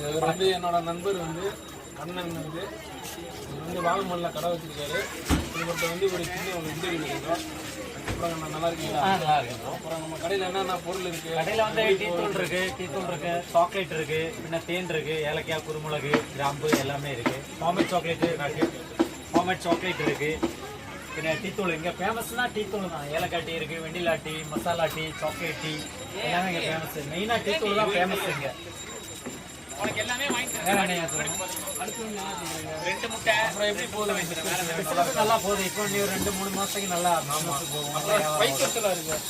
இவர் வந்து என்னோட நண்பர் வந்து கண்ணன் வந்து வந்து வாகமல்ல கடை வச்சிருக்காரு. இவர்கிட்ட வந்து ஒரு சின்ன ஒரு இன்டர்வியூ இருக்கோம் அப்புறம் நான் நல்லா இருக்கீங்களா? நல்லா இருக்கு அப்புறம் நம்ம கடையில் என்னென்ன பொருள் இருக்கு? கடையில வந்து டீ தூள் இருக்கு டீ தூள் இருக்கு சாக்லேட் இருக்கு பின்ன தேன் இருக்கு ஏலக்காய் குருமிளகு கிராம்பு எல்லாமே இருக்கு. ஹாமேட் சாக்லேட் இருக்கு. ஹாமேட் சாக்லேட் இருக்கு. பின்ன டீ தூள் இங்க ஃபேமஸ்னா டீ தூள் தான் ஏலக்காய் டீ இருக்கு vanilla tea masala tea chocolate tea எல்லாமே இங்க ஃபேமஸ் மெயினா டீ தூள் தான் ஃபேமஸ் இங்க நல்லா போகுது இப்போ நீ ரெண்டு மூணு மாசத்துக்கு நல்லா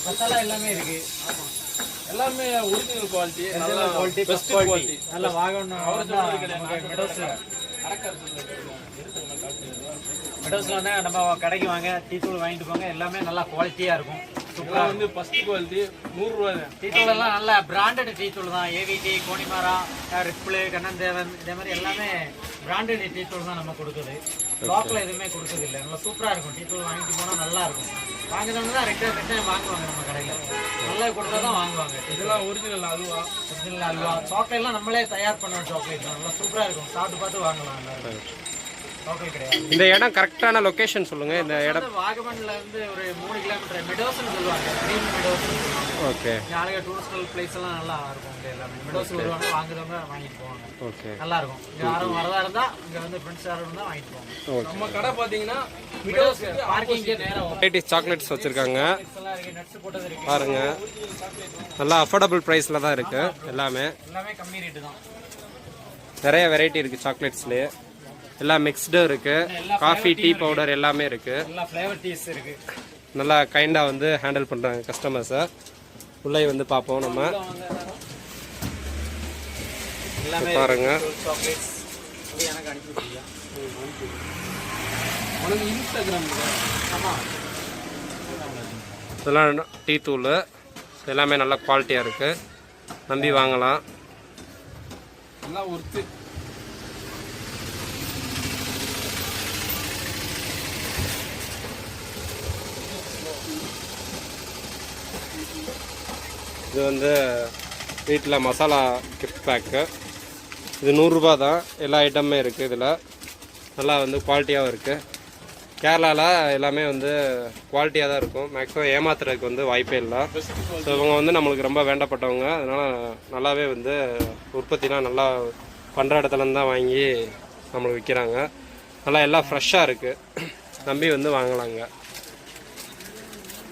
மசாலா எல்லாமே இருக்கு எல்லாமே ஒரிஜினல் குவாலிட்டி நல்ல குவாலிட்டி பெஸ்ட் குவாலிட்டி நல்லா வாங்கணும் மெடோஸ் மெடோஸ்ல வந்து நம்ம கடைக்கு வாங்க டீ தூள் வாங்கிட்டு போங்க. எல்லாமே நல்லா குவாலிட்டியா இருக்கும். சூப்பரா இதெல்லாம் வந்து ஃபர்ஸ்ட் குவாலிட்டி நூறுரூவா தான். டீ தூள் எல்லாம் நல்ல பிராண்டட் டீ தூள் தான். ஏவிடி கோணிமாரா ரிப்ளு கண்ணந்தேவன் இதே மாதிரி எல்லாமே பிராண்டட் டீ தூள் தான் நம்ம கொடுக்குது. லோக்கல் எதுவுமே கொடுக்குறது இல்லை. நல்லா சூப்பரா இருக்கும். டீ தூள் வாங்கிட்டு போனா நல்லா இருக்கும். வாங்குறவங்க தான் ரெண்டு ரெண்டு வாங்குவாங்க நம்ம கடையில. நல்லா கொடுத்தா தான் வாங்குவாங்க. இதெல்லாம் ஒரிஜினல் அதுவா ஒரிஜினல் அல்வா. சாக்லேட்லாம் நம்மளே தயார் பண்ண சாக்லேட் தான் நல்லா சூப்பரா இருக்கும். சாப்பிட்டு பார்த்து வாங்கலாம் கிடையாது இந்த இடம் கரெக்டான லொகேஷன் சொல்லுங்க. இந்த இடம் வந்து வாகமன்ல இருந்து ஒரு மூணு கிலோமீட்டர் மெடோஸ்னு சொல்லுவாங்க. க்ரீன் மெடோஸ் ஓகே நாளைக்கு டூரிஸ்டல் பிளேஸ் எல்லாம் நல்லா இருக்கும் எல்லாமே. மெடோஸ் வருவாங்க வாங்குறவங்க வாங்கிட்டு போவாங்க. ஓகே நல்லா இருக்கும். இங்க யாரும் வரதா இருந்தா இங்க வந்து ஃப்ரெண்ட்ஸ் யாரும் இருந்தா வாங்கிட்டு போவாங்க. நம்ம கடை பார்த்தீங்கன்னா மெடோஸ் பார்க்கிங் நேரம் வெரைட்டி சாக்லேட்ஸ் வச்சுருக்காங்க. எல்லாம் இருக்கு நட்ஸ் போட்டது இருக்கு. பாருங்க. நல்லா அஃபோர்டபுள் ப்ரைஸில் தான் இருக்குது எல்லாமே. எல்லாமே கம்மி ரேட்டு தான். நிறைய வெரைட்டி இருக்குது சாக்லேட்ஸ்லேயே எல்லாம் மிக்ஸ்டும் இருக்குது காஃபி டீ பவுடர் எல்லாமே இருக்குது எல்லா ஃப்ளேவர் டீஸ் இருக்கு. நல்லா கைண்டாக வந்து ஹேண்டில் பண்ணுறாங்க கஸ்டமர்ஸை உள்ளே வந்து பார்ப்போம் நம்ம. பாருங்க. இதெல்லாம் டீ தூள். எல்லாமே நல்ல குவாலிட்டியாக இருக்குது நம்பி வாங்கலாம். எல்லாம் ஒர்த்து இது வந்து வீட்டில் மசாலா கிஃப்ட் பேக்கு இது நூறுரூபா தான். எல்லா ஐட்டமுமே இருக்குது இதில். நல்லா வந்து குவாலிட்டியாகவும் இருக்குது கேரளாவில் எல்லாமே வந்து குவாலிட்டியாக தான் இருக்கும். மேக்ஸிமம் ஏமாத்துறதுக்கு வந்து வாய்ப்பே இல்லை. ஸோ இவங்க வந்து நம்மளுக்கு ரொம்ப வேண்டப்பட்டவங்க. அதனால் நல்லாவே வந்து உற்பத்திலாம் நல்லா பண்ணுற இடத்துலேருந்து தான் வாங்கி நம்மளுக்கு விற்கிறாங்க நல்லா எல்லாம் ஃப்ரெஷ்ஷாக இருக்குது நம்பி வந்து வாங்கலாங்க.